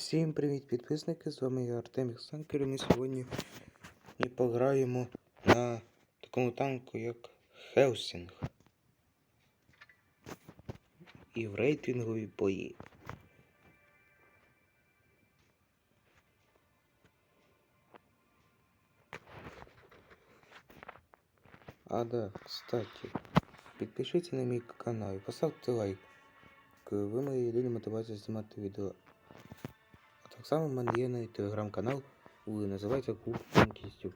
Всім привіт, підписники! З вами я Артем Іксанкер і ми сьогодні і пограємо на такому танку, як Хелсінг. І в рейтингові бої. А да, кстати, підпишіться на мій канал і поставте лайк. Ви моя єдина мотивація знімати відео. Так само в мене є навіть телеграм-канал, називається Клуб Танкістів.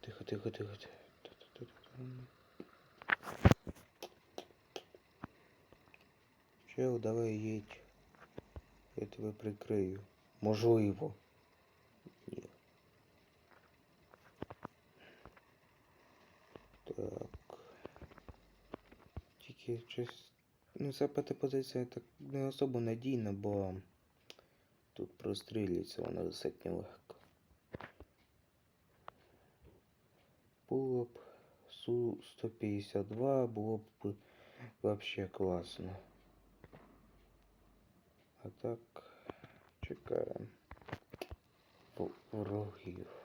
Тихо, тихо, тихо, тихо. Чел, давай їдь. Я тебе прикрию. Можливо. Так. Тільки щось. Ну, ця п'ята так не особо надійна, бо тут прострілюється вона достатньо легко. Було б Су-152, було б вообще класно. А так, чекаємо. Во- Ворогів.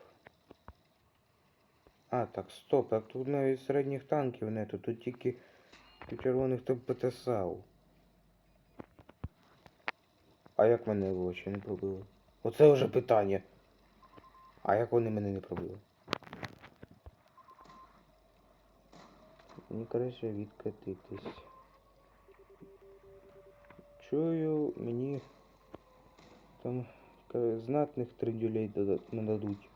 А, так, стоп, а тут навіть середніх танків нету, тут тільки червоних там ПТСАУ. А як мене в очі не пробили? Оце вже питання. А як вони мене не пробили? Мені краще відкатитись. Чую, мені там ка- знатних тридюлей дада- нададуть.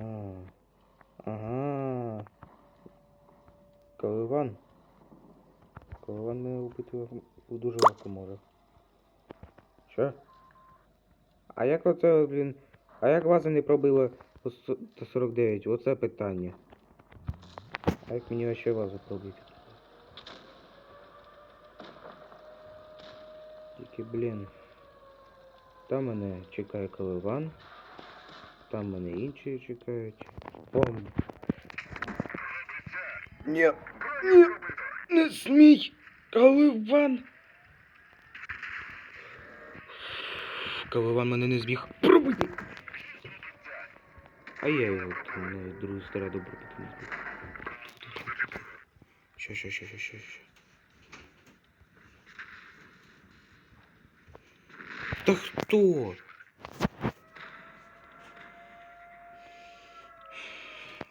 Ага. Ага. Коливан. Коливан мене легко- дуже легко може. Що? А як оце, блін. А як вас не пробило по сто- до 49? Оце питання. А як мені вообще вазу пробити? Тільки, блін. Там мене чекає коливан. Там мене інші чекають. Бомб. Ні. Ні. Не смій. Коливан. Коливан мене не зміг пробити. А я його на другу сторону добре потім. Що, що, що, що, що, що. Та хто?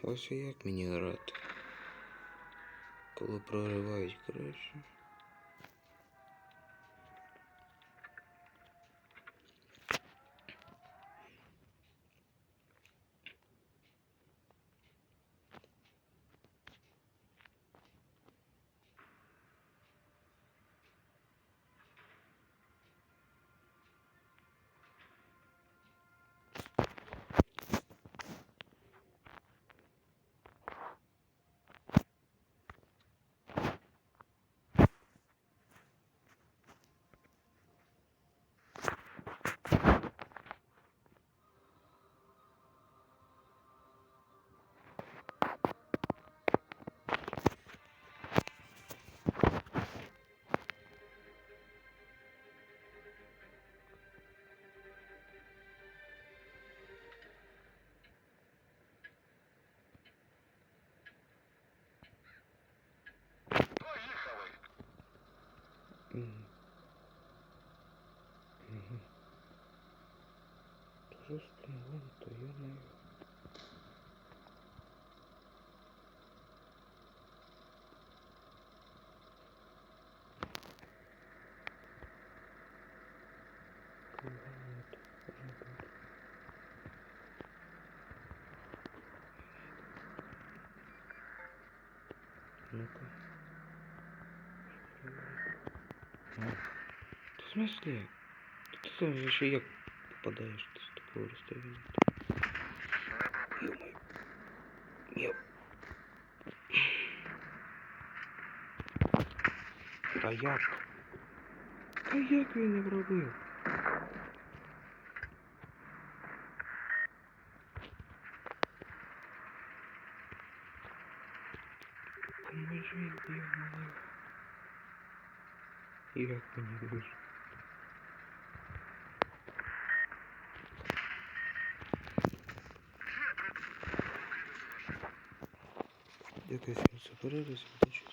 Ось як мені грати. Коли проривають краще. Тоже стремлен, то я на Ну-ка. Ну, в смысле? Ты там еще як попадаешь ты с такого расстояния? Ё-моё. Нет. Та не вробив? Поможіть, я мені вижити? Якось я собираюся, буде щось.